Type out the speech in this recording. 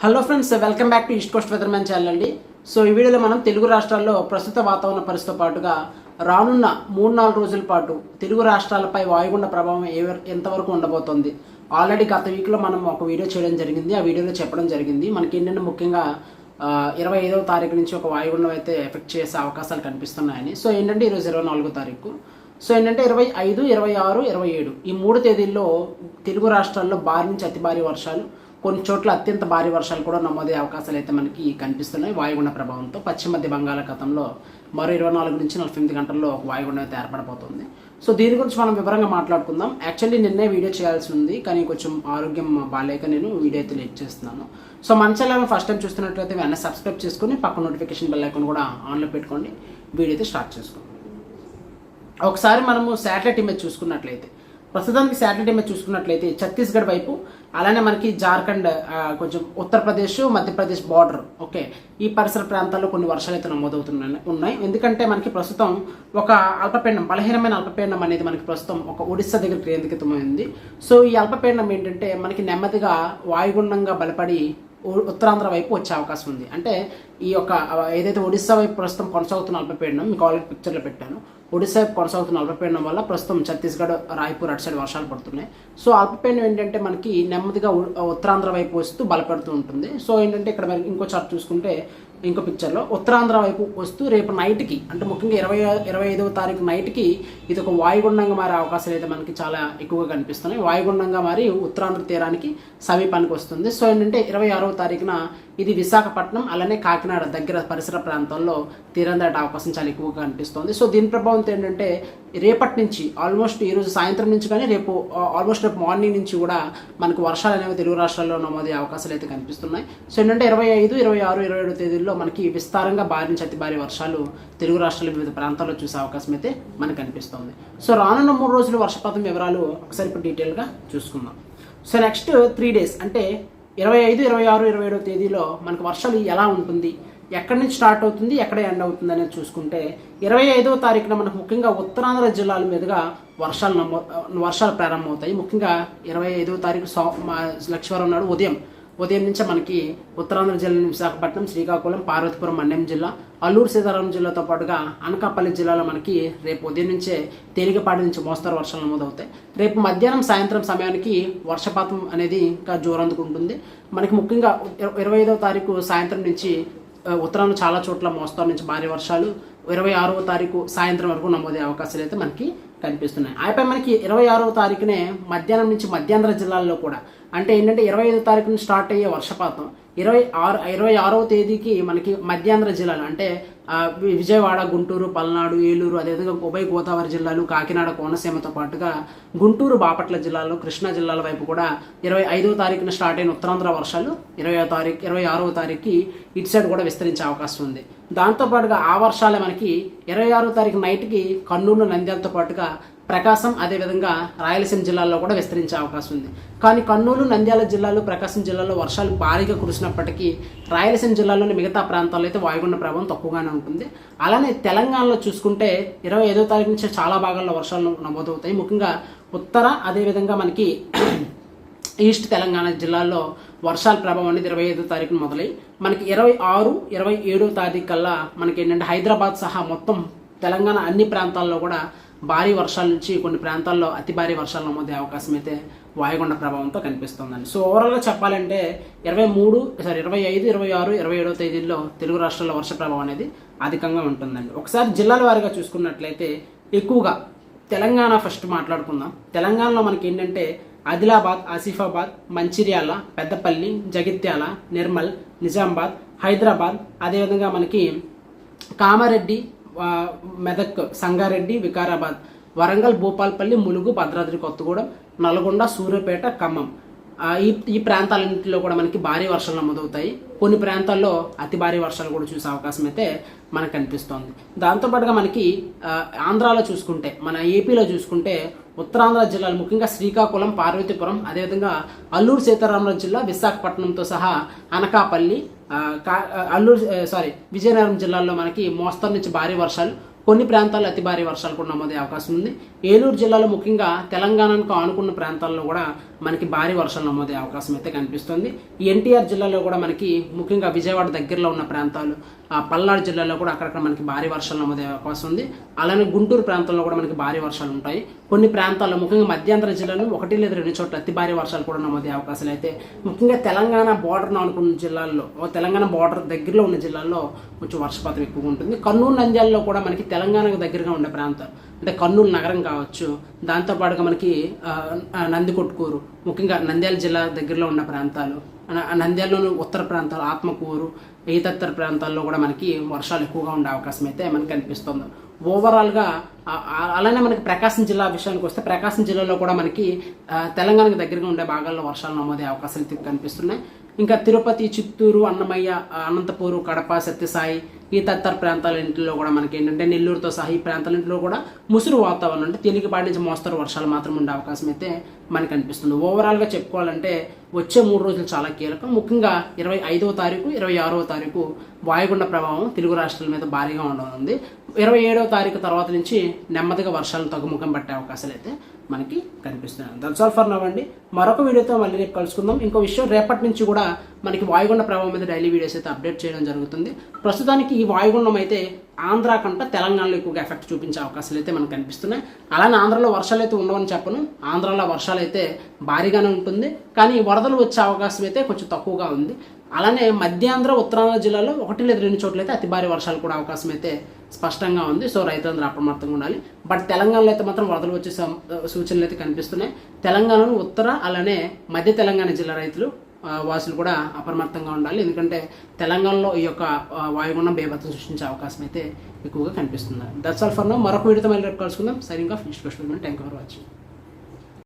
Hello friends welcome back to east coast weathermen channel అండి. So ఈ వీడియోలో మనం తెలుగు రాష్ట్రాల్లో ప్రస్తుత వాతావరణ పరిస్థితితో పాటుగా రానున్న మూడు నాలుగు రోజుల పాటు తెలుగు రాష్ట్రాలపై వాయుగుండ ప్రభావం ఏ ఎంతవరకు ఉండబోతోంది? ఆల్రెడీ గత వీక్లో మనం ఒక వీడియో చేయడం జరిగింది. ఆ వీడియోలో చెప్పడం జరిగింది. మనకి ఏంటంటే ముఖ్యంగా ఇరవై ఐదవ తారీఖు నుంచి ఒక వాయుగుండం అయితే ఎఫెక్ట్ చేసే అవకాశాలు కనిపిస్తున్నాయని. సో ఏంటంటే ఈరోజు ఇరవై నాలుగో తారీఖు. సో ఏంటంటే ఇరవై ఐదు ఇరవై ఆరు ఇరవై ఏడు ఈ మూడు తేదీల్లో తెలుగు రాష్ట్రాల్లో భారీ నుంచి అతి భారీ వర్షాలు కొన్ని చోట్ల అత్యంత భారీ వర్షాలు కూడా నమోదయ్యే అవకాశాలు అయితే మనకి కనిపిస్తున్నాయి. వాయుగుండ ప్రభావంతో పశ్చిమ మధ్య బంగాళాఖాతంలో మరో ఇరవై నాలుగు నుంచి నలభై ఎనిమిది గంటల్లో ఒక వాయుగుండం అయితే ఏర్పడబోతుంది. సో దీని గురించి మనం వివరంగా మాట్లాడుకుందాం. యాక్చువల్లీ నిన్నే వీడియో చేయాల్సి ఉంది కానీ కొంచెం ఆరోగ్యం బాగాలేక నేను వీడియో అయితే లేట్ చేస్తున్నాను. సో మన ఛానల్ ఫస్ట్ టైం చూస్తున్నట్లయితే వెంటనే సబ్స్క్రైబ్ చేసుకుని పక్క నోటిఫికేషన్ బెల్ ఐకాన్ కూడా ఆన్లో పెట్టుకోండి. వీడియో అయితే స్టార్ట్ చేసుకోండి ఒకసారి మనము శాటిలైట్ ఇమేజ్ చూసుకున్నట్లయితే ప్రస్తుతానికి శాటిలైట్ ఇమేజ్ చూసుకున్నట్లయితే ఛత్తీస్గఢ్ వైపు అలానే మనకి జార్ఖండ్ కొంచెం ఉత్తరప్రదేశ్ మధ్యప్రదేశ్ బార్డర్ ఓకే. ఈ పరిసర ప్రాంతాల్లో కొన్ని వర్షాలు అయితే నమోదవుతున్నాయి ఉన్నాయి. ఎందుకంటే మనకి ప్రస్తుతం ఒక అల్పపీడనం బలహీనమైన అల్పపీడనం అనేది మనకి ప్రస్తుతం ఒక ఒడిస్సా దగ్గర కేంద్రీకృతమైంది. సో ఈ అల్పపీడనం ఏంటంటే మనకి నెమ్మదిగా వాయుగుండంగా బలపడి ఉత్తరాంధ్ర వైపు వచ్చే అవకాశం ఉంది. అంటే ఈ యొక్క ఏదైతే ఒడిస్సా వైపు ప్రస్తుతం కొనసాగుతున్న అల్పపీడనం మీకు ఆల్రెడీ పిక్చర్లో పెట్టాను. ఒడిస్సా వైపు కొనసాగుతున్న అల్పపీడనం వల్ల ప్రస్తుతం ఛత్తీస్గఢ్ రాయ్పూర్ అటు సైడ్ వర్షాలు పడుతున్నాయి. సో అల్పపీడనం ఏంటంటే మనకి నెమ్మదిగా ఉత్తరాంధ్ర వైపు వస్తూ బలపడుతూ ఉంటుంది. సో ఏంటంటే ఇక్కడ మనకి ఇంకో చార్ట్ చూసుకుంటే ఇంకో పిక్చర్లో ఉత్తరాంధ్ర వైపు వస్తూ రేపు నైట్కి అంటే ముఖ్యంగా ఇరవై ఇరవై ఐదవ తారీఖు నైట్కి ఇది ఒక వాయుగుండంగా మారే అవకాశాలు అయితే మనకి చాలా ఎక్కువగా కనిపిస్తున్నాయి. వాయుగుండంగా మారి ఉత్తరాంధ్ర తీరానికి సమీపానికి వస్తుంది. సో ఏంటంటే ఇరవై ఆరవ తారీఖున ఇది విశాఖపట్నం అలానే కాకినాడ దగ్గర పరిసర ప్రాంతాల్లో తీరం దాటే అవకాశం చాలా ఎక్కువగా కనిపిస్తుంది. సో దీని ప్రభావంతో ఏంటంటే రేపటి నుంచి ఆల్మోస్ట్ ఈరోజు సాయంత్రం నుంచి కానీ రేపు ఆల్మోస్ట్ రేపు మార్నింగ్ నుంచి కూడా మనకు వర్షాలు అనేవి తెలుగు రాష్ట్రాల్లో నమోదయ్యే అవకాశాలు అయితే కనిపిస్తున్నాయి. సో ఏంటంటే ఇరవై ఐదు ఇరవై ఆరు ఇరవై ఏడు రోజుల్లో మనకి విస్తారంగా భారీ నుంచి అతి భారీ వర్షాలు తెలుగు రాష్ట్రాల వివిధ ప్రాంతాల్లో చూసే అవకాశం అయితే మనకు కనిపిస్తుంది సో రానున్న మూడు రోజులు వర్షపాతం వివరాలు ఒకసారి ఇప్పుడు డీటెయిల్గా చూసుకుందాం. సో నెక్స్ట్ త్రీ డేస్ అంటే ఇరవై ఐదు ఇరవై ఆరు ఇరవై ఏడో తేదీలో మనకు వర్షాలు ఎలా ఉంటుంది ఎక్కడి నుంచి స్టార్ట్ అవుతుంది ఎక్కడ ఎండ్ అవుతుంది అనేది చూసుకుంటే ఇరవై ఐదవ తారీఖున మనకు ముఖ్యంగా ఉత్తరాంధ్ర జిల్లాల మీదుగా వర్షాలు నమో వర్షాలు ప్రారంభమవుతాయి. ముఖ్యంగా ఇరవై ఐదవ తారీఖు సో మా లక్ష్మీవారం నాడు ఉదయం ఉదయం నుంచే మనకి ఉత్తరాంధ్ర జిల్లా విశాఖపట్నం శ్రీకాకుళం పార్వతీపురం మన్యం జిల్లా అల్లూరు సీతారాం జిల్లాతో పాటుగా అనకాపల్లి జిల్లాలో మనకి రేపు ఉదయం నుంచే తేలికపాటి నుంచి మోస్తరు వర్షాలు నమోదవుతాయి. రేపు మధ్యాహ్నం సాయంత్రం సమయానికి వర్షపాతం అనేది ఇంకా జోరందుకుంటుంది. మనకి ముఖ్యంగా ఇరవై ఐదవ తారీఖు సాయంత్రం నుంచి ఉత్తరాంధ్ర చాలా చోట్ల మోస్తరు నుంచి భారీ వర్షాలు ఇరవై ఆరవ తారీఖు సాయంత్రం వరకు నమోదే అవకాశాలు అయితే మనకి కనిపిస్తున్నాయి. ఆపై మనకి ఇరవై ఆరవ తారీఖునే మధ్యాహ్నం నుంచి మధ్యాంధ్ర జిల్లాల్లో కూడా అంటే ఏంటంటే ఇరవై ఐదో తారీఖున స్టార్ట్ అయ్యే వర్షపాతం. ఇరవై ఆరు ఇరవై ఆరవ తేదీకి మనకి మధ్యాంధ్ర జిల్లాలు అంటే విజయవాడ గుంటూరు పల్నాడు ఏలూరు అదేవిధంగా ఉభయ గోదావరి జిల్లాలు కాకినాడ కోనసీమతో పాటుగా గుంటూరు బాపట్ల జిల్లాలో కృష్ణా జిల్లాల వైపు కూడా ఇరవై ఐదవ తారీఖున స్టార్ట్ అయిన ఉత్తరాంధ్ర వర్షాలు ఇరవై తారీఖు ఇరవై ఆరవ తారీఖుకి ఇటు సైడ్ కూడా విస్తరించే అవకాశం ఉంది. దాంతోపాటుగా ఆ వర్షాలే మనకి ఇరవై ఆరో తారీఖు నైట్కి కర్నూలు నంద్యాలతో పాటుగా ప్రకాశం అదేవిధంగా రాయలసీమ జిల్లాల్లో కూడా విస్తరించే అవకాశం ఉంది. కానీ కర్నూలు నంద్యాల జిల్లాలు ప్రకాశం జిల్లాలో వర్షాలు భారీగా కురిసినప్పటికీ రాయలసీమ జిల్లాలోని మిగతా ప్రాంతాల్లో అయితే వాయుగుండ ప్రభావం తక్కువగానే ఉంటుంది. అలానే తెలంగాణలో చూసుకుంటే ఇరవై ఐదో తారీఖు నుంచి చాలా భాగాల్లో వర్షాలు నమోదవుతాయి. ముఖ్యంగా ఉత్తర అదేవిధంగా మనకి ఈస్ట్ తెలంగాణ జిల్లాల్లో వర్షాల ప్రభావం అనేది ఇరవై ఐదో తారీఖున మొదలై మనకి ఇరవై ఆరు ఇరవై ఏడో తారీఖు కల్లా మనకి ఏంటంటే హైదరాబాద్ సహా మొత్తం తెలంగాణ అన్ని ప్రాంతాల్లో కూడా భారీ వర్షాల నుంచి కొన్ని ప్రాంతాల్లో అతి భారీ వర్షాలు నమోదే అవకాశం అయితే వాయుగుండ ప్రభావంతో కనిపిస్తుందండి. సో ఓవరాల్గా చెప్పాలంటే ఇరవై మూడు సారీ ఇరవై ఐదు ఇరవై ఆరు ఇరవై ఏడవ తేదీల్లో తెలుగు రాష్ట్రాల్లో వర్ష ప్రభావం అనేది అధికంగా ఉంటుందండి. ఒకసారి జిల్లాల వారీగా చూసుకున్నట్లయితే ఎక్కువగా తెలంగాణ ఫస్ట్ మాట్లాడుకుందాం. తెలంగాణలో మనకి ఏంటంటే ఆదిలాబాద్ ఆసిఫాబాద్ మంచిర్యాల పెద్దపల్లి జగిత్యాల నిర్మల్ నిజామాబాద్ హైదరాబాద్ అదేవిధంగా మనకి కామారెడ్డి మెదక్ సంగారెడ్డి వికారాబాద్ వరంగల్ భూపాల్పల్లి ములుగు భద్రాద్రి కొత్తగూడెం నల్గొండ సూర్యాపేట ఖమ్మం. ఈ ఈ ప్రాంతాలన్నింటిలో కూడా మనకి భారీ వర్షాలు నమోదవుతాయి. కొన్ని ప్రాంతాల్లో అతి భారీ వర్షాలు కూడా చూసే అవకాశం అయితే మనకు కనిపిస్తోంది దాంతోపాటుగా మనకి ఆంధ్రాలో చూసుకుంటే మన ఏపీలో చూసుకుంటే ఉత్తరాంధ్ర జిల్లాలు ముఖ్యంగా శ్రీకాకుళం పార్వతీపురం అదేవిధంగా అల్లూరు సీతారామరాజు జిల్లా విశాఖపట్నంతో సహా అనకాపల్లి కా- అల్లూరు సారీ విజయనగరం జిల్లాల్లో మనకి మోస్తరు నుంచి భారీ వర్షాలు కొన్ని ప్రాంతాల్లో అతి భారీ వర్షాలు కూడా నమోదే అవకాశం ఉంది. ఏలూరు జిల్లాలో ముఖ్యంగా తెలంగాణకు ఆనుకున్న ప్రాంతాల్లో కూడా మనకి భారీ వర్షాలు నమోదే అవకాశం అయితే కనిపిస్తుంది. ఎన్టీఆర్ జిల్లాలో కూడా మనకి ముఖ్యంగా విజయవాడ దగ్గరలో ఉన్న ప్రాంతాలు ఆ పల్నాడు జిల్లాలో కూడా అక్కడక్కడ మనకి భారీ వర్షాలు నమోదే అవకాశం ఉంది. అలానే గుంటూరు ప్రాంతంలో కూడా మనకి భారీ వర్షాలు ఉంటాయి. కొన్ని ప్రాంతాల్లో ముఖ్యంగా మధ్యాంతర జిల్లాలో ఒకటి లేదా రెండు చోట్ల అతి భారీ వర్షాలు కూడా నమోదే అవకాశాలు అయితే ముఖ్యంగా తెలంగాణ బార్డర్ అనుకున్న జిల్లాల్లో తెలంగాణ బార్డర్ దగ్గరలో ఉన్న జిల్లాల్లో కొంచెం వర్షపాతం ఎక్కువగా ఉంటుంది. కర్నూలు నంద్యాలలో కూడా మనకి తెలంగాణకు దగ్గరగా ఉండే ప్రాంతాలు అంటే కర్నూలు నగరం కావచ్చు. దాంతోపాటుగా మనకి నందికొట్కూరు ముఖ్యంగా నంద్యాల జిల్లా దగ్గరలో ఉన్న ప్రాంతాలు. నంద్యాలలోని ఉత్తర ప్రాంతాలు ఆత్మకూరు ఈతత్తర ప్రాంతాల్లో కూడా మనకి వర్షాలు ఎక్కువగా ఉండే అవకాశం అయితే మనకి కనిపిస్తుంది. ఓవరాల్గా అలానే మనకి ప్రకాశం జిల్లా విషయానికి వస్తే ప్రకాశం జిల్లాలో కూడా మనకి తెలంగాణకు దగ్గరగా ఉండే భాగాల్లో వర్షాలు నమోదే అవకాశాలు అయితే కనిపిస్తున్నాయి. ఇంకా తిరుపతి చిత్తూరు అన్నమయ్య అనంతపూరు కడప సత్యసాయి ఈ తదితర ప్రాంతాలన్నింటిలో కూడా మనకి ఏంటంటే నెల్లూరుతో సహా ఈ ప్రాంతాలన్నింటిలో కూడా ముసురు వాతావరణం అంటే తేలికపాటి నుంచి మోస్తరు వర్షాలు మాత్రం ఉండే అవకాశం అయితే మనకు అనిపిస్తుంది. ఓవరాల్గా చెప్పుకోవాలంటే వచ్చే మూడు రోజులు చాలా కీలకం. ముఖ్యంగా ఇరవై ఐదవ తారీఖు ఇరవై ఆరవ తారీఖు వాయుగుండ ప్రభావం తెలుగు రాష్ట్రాల మీద భారీగా ఉండనుంది. ఇరవై ఏడవ తారీఖు తర్వాత నుంచి నెమ్మదిగా వర్షాలు తగ్గుముఖం పట్టే అవకాశాలు అయితే మనకి కనిపిస్తున్నాయి. దట్స్ ఆల్ ఫర్ నవ్ అండి. మరొక వీడియోతో మళ్ళీ రేపు కలుసుకుందాం. ఇంకో విషయం రేపటి నుంచి కూడా మనకి వాయుగుండ ప్రభావం మీద డైలీ వీడియోస్ అయితే అప్డేట్ చేయడం జరుగుతుంది. ప్రస్తుతానికి ఈ వాయుగుండం అయితే ఆంధ్ర కంటే తెలంగాణలో ఎక్కువగా ఎఫెక్ట్ చూపించే అవకాశాలు అయితే మనకు కనిపిస్తున్నాయి. అలానే ఆంధ్రలో వర్షాలు అయితే ఉండవని చెప్పను. ఆంధ్రాలో వర్షాలు అయితే భారీగానే ఉంటుంది. కానీ వరదలు వచ్చే అవకాశం అయితే కొంచెం తక్కువగా ఉంది. అలానే మధ్యాంధ్ర ఉత్తరాంధ్ర జిల్లాలో ఒకటి లేదా రెండు చోట్ల అయితే అతి భారీ వర్షాలు కూడా అవకాశం అయితే స్పష్టంగా ఉంది. సో రైతులందరూ అప్రమత్తంగా ఉండాలి. బట్ తెలంగాణలో అయితే మాత్రం వరదలు వచ్చే సూచనలు అయితే కనిపిస్తున్నాయి. తెలంగాణలో ఉత్తర అలానే మధ్య తెలంగాణ జిల్లా రైతులు వాసులు కూడా అప్రమత్తంగా ఉండాలి. ఎందుకంటే తెలంగాణలో ఈ యొక్క వాయుగుండం బేభత్సం సృష్టించే అవకాశం అయితే ఎక్కువగా కనిపిస్తుంది. దట్స్ ఆల్ ఫర్ నో మరొక వీడియోతో మళ్ళీ రేపు కలుసుకుందాం. సరిగ్గా finish thank you for watching